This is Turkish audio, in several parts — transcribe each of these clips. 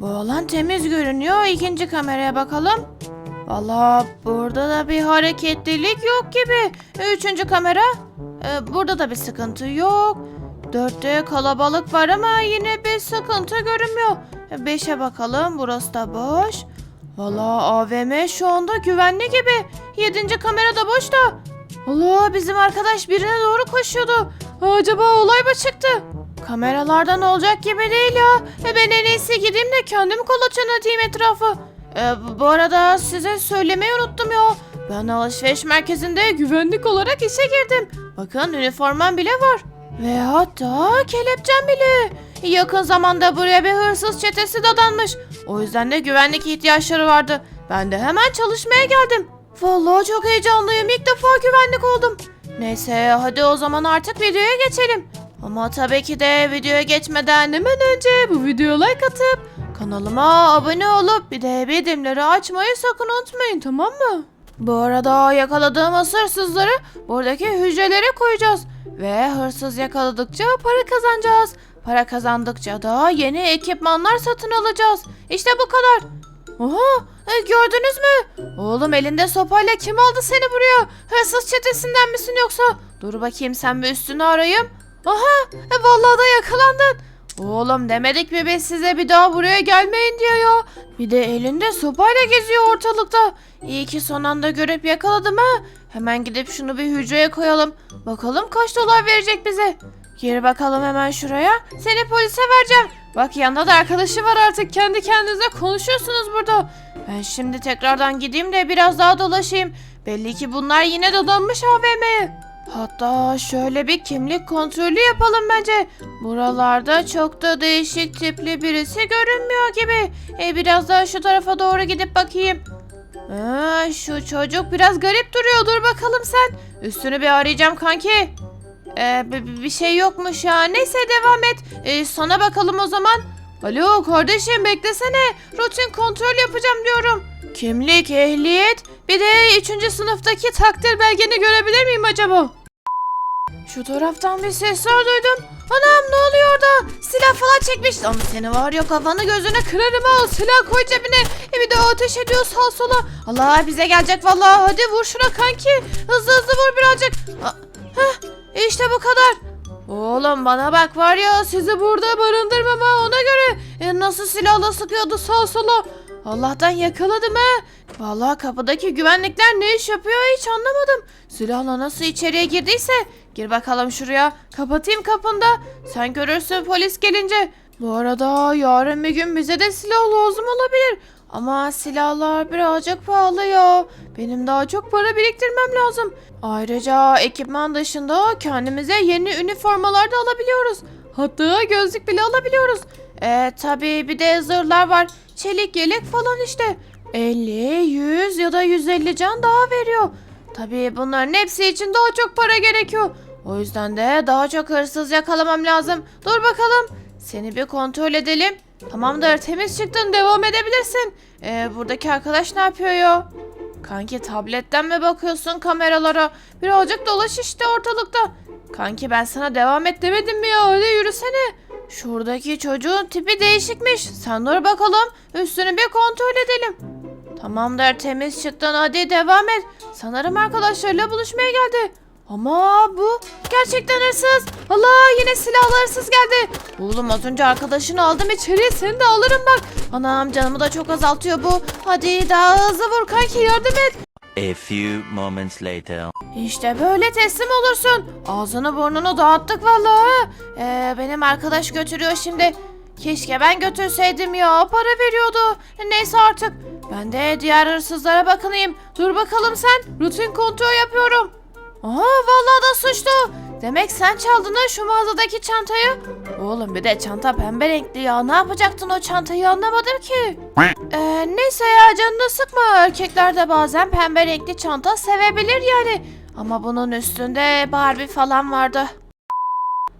Bu alan temiz görünüyor. İkinci kameraya bakalım. Valla burada da bir hareketlilik yok gibi. Üçüncü kamera. Ee, burada da bir sıkıntı yok. Dörtte kalabalık var ama yine bir sıkıntı görünmüyor. Beşe bakalım. Burası da boş. Valla AVM şu anda güvenli gibi. Yedinci kamera da boş da. Allah bizim arkadaş birine doğru koşuyordu. Acaba olay mı çıktı? Kameralardan olacak gibi değil ya. E ben en iyisi gideyim de kendim kolaçan atayım etrafı. E, bu- arada size söylemeyi unuttum ya. Ben alışveriş merkezinde güvenlik olarak işe girdim. Bakın üniformam bile var. Ve hatta kelepçem bile. Yakın zamanda buraya bir hırsız çetesi dadanmış. O yüzden de güvenlik ihtiyaçları vardı. Ben de hemen çalışmaya geldim. Vallahi çok heyecanlıyım. İlk defa güvenlik oldum. Neyse hadi o zaman artık videoya geçelim. Ama tabii ki de videoya geçmeden hemen önce bu videoya like atıp kanalıma abone olup bir de bildirimleri açmayı sakın unutmayın tamam mı? Bu arada yakaladığımız hırsızları buradaki hücrelere koyacağız. Ve hırsız yakaladıkça para kazanacağız. Para kazandıkça da yeni ekipmanlar satın alacağız. İşte bu kadar. Oha e, gördünüz mü? Oğlum elinde sopayla kim aldı seni buraya? Hırsız çetesinden misin yoksa? Dur bakayım sen bir üstünü arayayım. Aha e, vallahi da yakalandın. Oğlum demedik mi biz size bir daha buraya gelmeyin diye ya. Bir de elinde sopayla geziyor ortalıkta. İyi ki son anda görüp yakaladım ha. Hemen gidip şunu bir hücreye koyalım. Bakalım kaç dolar verecek bize. Gir bakalım hemen şuraya. Seni polise vereceğim. Bak yanında da arkadaşı var artık. Kendi kendinize konuşuyorsunuz burada. Ben şimdi tekrardan gideyim de biraz daha dolaşayım. Belli ki bunlar yine dadanmış AVM'ye. Hatta şöyle bir kimlik kontrolü yapalım bence. Buralarda çok da değişik tipli birisi görünmüyor gibi. E biraz daha şu tarafa doğru gidip bakayım. Aa, şu çocuk biraz garip duruyor. Dur bakalım sen. Üstünü bir arayacağım kanki. Ee, bi- bi- bir şey yokmuş ya. Neyse devam et. Ee, sana bakalım o zaman. Alo kardeşim beklesene. Rutin kontrol yapacağım diyorum. Kimlik, ehliyet, bir de 3. sınıftaki takdir belgeni görebilir miyim acaba? Şu taraftan bir sesler duydum. Anam ne oluyor orada? Silah falan çekmiş. Ama seni var ya kafanı gözünü kırarım ha. Silah koy cebine. E bir de ateş ediyor sağ sola. Allah bize gelecek vallahi. Hadi vur şuna kanki. Hızlı hızlı vur birazcık. Heh, işte bu kadar. Oğlum bana bak var ya sizi burada barındırmam ha ona göre. E, nasıl silahla sıkıyordu sağ sola. Allah'tan yakaladım ha. Vallahi kapıdaki güvenlikler ne iş yapıyor hiç anlamadım. Silahla nasıl içeriye girdiyse. Gir bakalım şuraya. Kapatayım kapında. Sen görürsün polis gelince. Bu arada yarın bir gün bize de silah lazım olabilir. Ama silahlar birazcık pahalı ya. Benim daha çok para biriktirmem lazım. Ayrıca ekipman dışında kendimize yeni üniformalar da alabiliyoruz. Hatta gözlük bile alabiliyoruz. Ee, tabii bir de zırhlar var. Çelik yelek falan işte. 50, 100 ya da 150 can daha veriyor. Tabii bunların hepsi için daha çok para gerekiyor. O yüzden de daha çok hırsız yakalamam lazım. Dur bakalım. Seni bir kontrol edelim. Tamamdır temiz çıktın devam edebilirsin. Ee, buradaki arkadaş ne yapıyor ya? Kanki tabletten mi bakıyorsun kameralara? Birazcık dolaş işte ortalıkta. Kanki ben sana devam et demedim mi ya? Hadi yürüsene. Şuradaki çocuğun tipi değişikmiş. Sen dur bakalım. Üstünü bir kontrol edelim. Tamamdır temiz çıktın hadi devam et. Sanırım arkadaşlarıyla buluşmaya geldi. Ama bu gerçekten hırsız. Allah yine silahlı hırsız geldi. Oğlum az önce arkadaşını aldım içeriye seni de alırım bak. Anam canımı da çok azaltıyor bu. Hadi daha hızlı vur kanki yardım et. A few moments later. İşte böyle teslim olursun. Ağzını burnunu dağıttık vallahi. Ee, benim arkadaş götürüyor şimdi. Keşke ben götürseydim ya. Para veriyordu. Neyse artık. Ben de diğer hırsızlara bakınayım. Dur bakalım sen. Rutin kontrol yapıyorum. Aha vallahi da suçlu. Demek sen çaldın ha şu mağazadaki çantayı. Oğlum bir de çanta pembe renkli ya. Ne yapacaktın o çantayı anlamadım ki. Ee, neyse ya canını sıkma. Erkekler de bazen pembe renkli çanta sevebilir yani. Ama bunun üstünde Barbie falan vardı.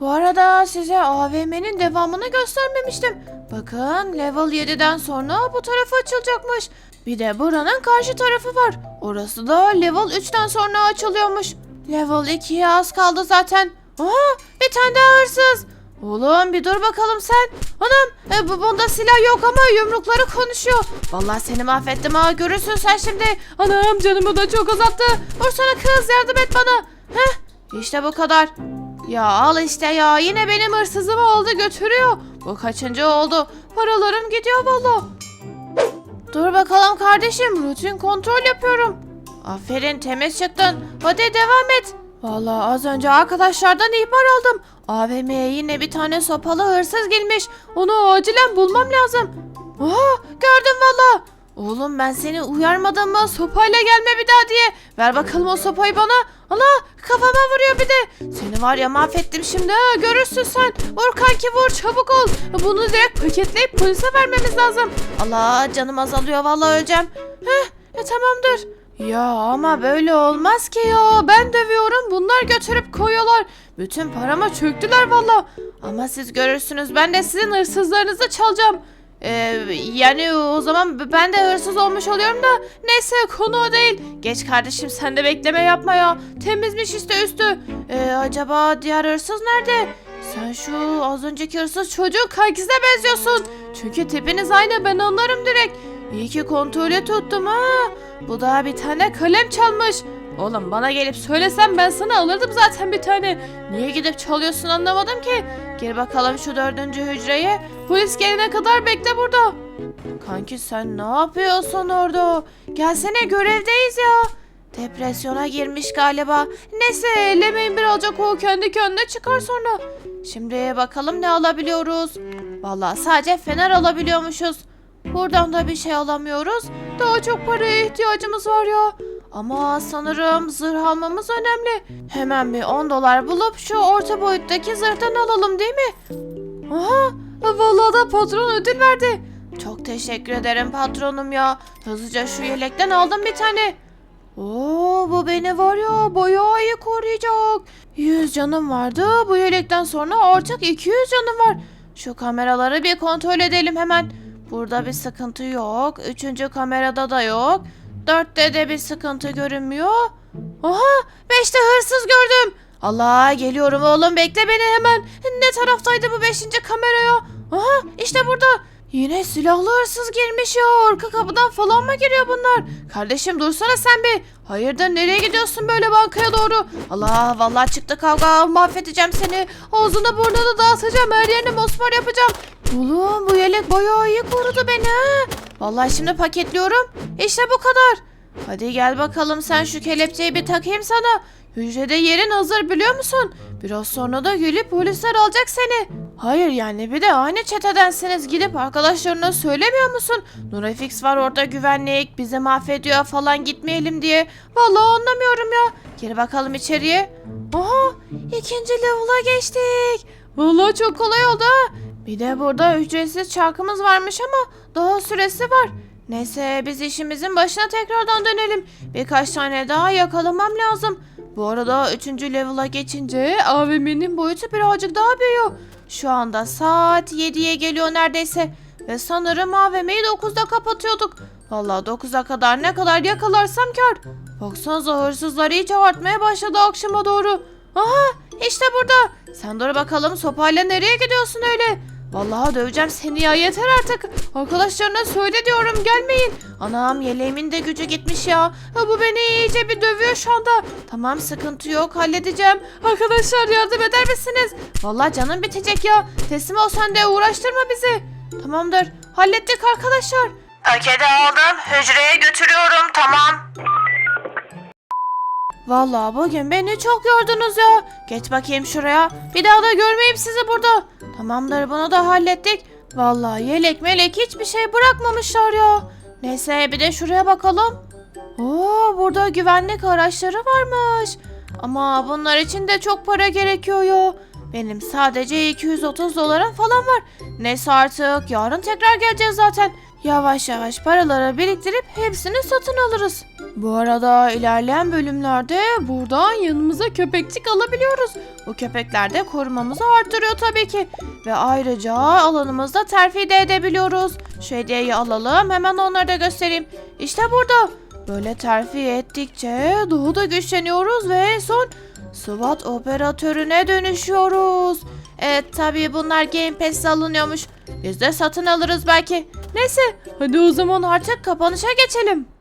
Bu arada size AVM'nin devamını göstermemiştim. Bakın level 7'den sonra bu tarafı açılacakmış. Bir de buranın karşı tarafı var. Orası da level 3'ten sonra açılıyormuş. Level 2'ye az kaldı zaten. Aha bir tane daha hırsız. Oğlum bir dur bakalım sen. Anam e, bu bunda silah yok ama yumrukları konuşuyor. Vallahi seni mahvettim ha görürsün sen şimdi. Anam canımı da çok azalttı. Vursana kız yardım et bana. Heh işte bu kadar. Ya al işte ya yine benim hırsızım oldu götürüyor. Bu kaçıncı oldu. Paralarım gidiyor valla. Dur bakalım kardeşim rutin kontrol yapıyorum. Aferin temiz çıktın. Hadi devam et. Vallahi az önce arkadaşlardan ihbar aldım. AVM'ye yine bir tane sopalı hırsız girmiş. Onu acilen bulmam lazım. Aha gördüm valla. Oğlum ben seni uyarmadım mı sopayla gelme bir daha diye. Ver bakalım o sopayı bana. Allah kafama vuruyor bir de. Seni var ya mahvettim şimdi ha görürsün sen. Vur kanki vur çabuk ol. Bunu direkt paketleyip polise vermemiz lazım. Allah canım azalıyor vallahi öleceğim. Heh e, tamamdır. Ya ama böyle olmaz ki ya. Ben dövüyorum bunlar götürüp koyuyorlar. Bütün parama çöktüler valla. Ama siz görürsünüz ben de sizin hırsızlarınızı çalacağım. Ee, yani o zaman ben de hırsız olmuş oluyorum da neyse konu o değil. Geç kardeşim sen de bekleme yapma ya. Temizmiş işte üstü. Ee, acaba diğer hırsız nerede? Sen şu az önceki hırsız çocuğun kankisine benziyorsun. Çünkü tipiniz aynı ben anlarım direkt. İyi ki kontrolü tuttum ha. Bu da bir tane kalem çalmış. Oğlum bana gelip söylesen ben sana alırdım zaten bir tane. Niye gidip çalıyorsun anlamadım ki. Gir bakalım şu dördüncü hücreye. Polis gelene kadar bekle burada. Kanki sen ne yapıyorsun orada? Gelsene görevdeyiz ya. Depresyona girmiş galiba. Neyse ellemeyin birazcık o kendi kendine çıkar sonra. Şimdi bakalım ne alabiliyoruz. Vallahi sadece fener alabiliyormuşuz. Buradan da bir şey alamıyoruz. Daha çok paraya ihtiyacımız var ya. Ama sanırım zırh almamız önemli. Hemen bir 10 dolar bulup şu orta boyuttaki zırhtan alalım değil mi? Aha vallahi da patron ödül verdi. Çok teşekkür ederim patronum ya. Hızlıca şu yelekten aldım bir tane. Oo bu beni var ya bayağı iyi koruyacak. 100 canım vardı. Bu yelekten sonra artık 200 canım var. Şu kameraları bir kontrol edelim hemen. Burada bir sıkıntı yok. Üçüncü kamerada da yok. Dörtte de bir sıkıntı görünmüyor. Aha beşte hırsız gördüm. Allah geliyorum oğlum bekle beni hemen. Ne taraftaydı bu beşinci kamera ya? Aha işte burada. Yine silahlı hırsız girmiş ya. Arka kapıdan falan mı giriyor bunlar? Kardeşim dursana sen bir. Hayırdır nereye gidiyorsun böyle bankaya doğru? Allah vallahi çıktı kavga. Mahvedeceğim seni. Ağzını burnunu dağıtacağım. Her yerini mosmor yapacağım. Oğlum bu yelek bayağı iyi korudu beni ha. Vallahi şimdi paketliyorum. İşte bu kadar. Hadi gel bakalım sen şu kelepçeyi bir takayım sana. Hücrede yerin hazır biliyor musun? Biraz sonra da gelip polisler alacak seni. Hayır yani bir de aynı çetedensiniz gidip arkadaşlarına söylemiyor musun? Nurefix var orada güvenlik bizi mahvediyor falan gitmeyelim diye. Vallahi anlamıyorum ya. Gir bakalım içeriye. Aha ikinci level'a geçtik. Vallahi çok kolay oldu ha. Bir de burada ücretsiz çarkımız varmış ama daha süresi var. Neyse biz işimizin başına tekrardan dönelim. Birkaç tane daha yakalamam lazım. Bu arada 3. level'a geçince AVM'nin boyutu birazcık daha büyüyor. Şu anda saat 7'ye geliyor neredeyse. Ve sanırım AVM'yi 9'da kapatıyorduk. Vallahi 9'a kadar ne kadar yakalarsam kar. Baksanıza hırsızlar iyice artmaya başladı akşama doğru. Aha işte burada. Sen dur bakalım sopayla nereye gidiyorsun öyle? Vallahi döveceğim seni ya yeter artık. Arkadaşlarına söyle diyorum gelmeyin. Anam yeleğimin de gücü gitmiş ya. Ha, bu beni iyice bir dövüyor şu anda. Tamam sıkıntı yok halledeceğim. Arkadaşlar yardım eder misiniz? Vallahi canım bitecek ya. Teslim ol sen de uğraştırma bizi. Tamamdır hallettik arkadaşlar. Paketi aldım hücreye götürüyorum tamam. Vallahi bugün beni çok yordunuz ya. Geç bakayım şuraya. Bir daha da görmeyeyim sizi burada. Tamamdır bunu da hallettik. Vallahi yelek melek hiçbir şey bırakmamışlar ya. Neyse bir de şuraya bakalım. Oo burada güvenlik araçları varmış. Ama bunlar için de çok para gerekiyor ya. Benim sadece 230 dolarım falan var. Neyse artık yarın tekrar geleceğiz zaten. Yavaş yavaş paraları biriktirip hepsini satın alırız. Bu arada ilerleyen bölümlerde buradan yanımıza köpekçik alabiliyoruz. Bu köpekler de korumamızı arttırıyor tabii ki. Ve ayrıca alanımızda terfi de edebiliyoruz. Şu hediyeyi alalım hemen onları da göstereyim. İşte burada. Böyle terfi ettikçe daha da güçleniyoruz ve en son SWAT operatörüne dönüşüyoruz. Evet tabii bunlar Game Pass'e alınıyormuş. Biz de satın alırız belki. Neyse hadi o zaman artık kapanışa geçelim.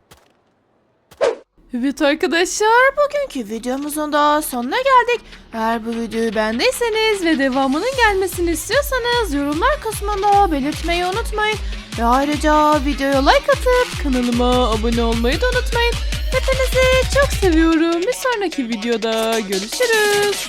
Evet arkadaşlar bugünkü videomuzun da sonuna geldik. Eğer bu videoyu beğendiyseniz ve devamının gelmesini istiyorsanız yorumlar kısmında belirtmeyi unutmayın. Ve ayrıca videoya like atıp kanalıma abone olmayı da unutmayın. Hepinizi çok seviyorum. Bir sonraki videoda görüşürüz.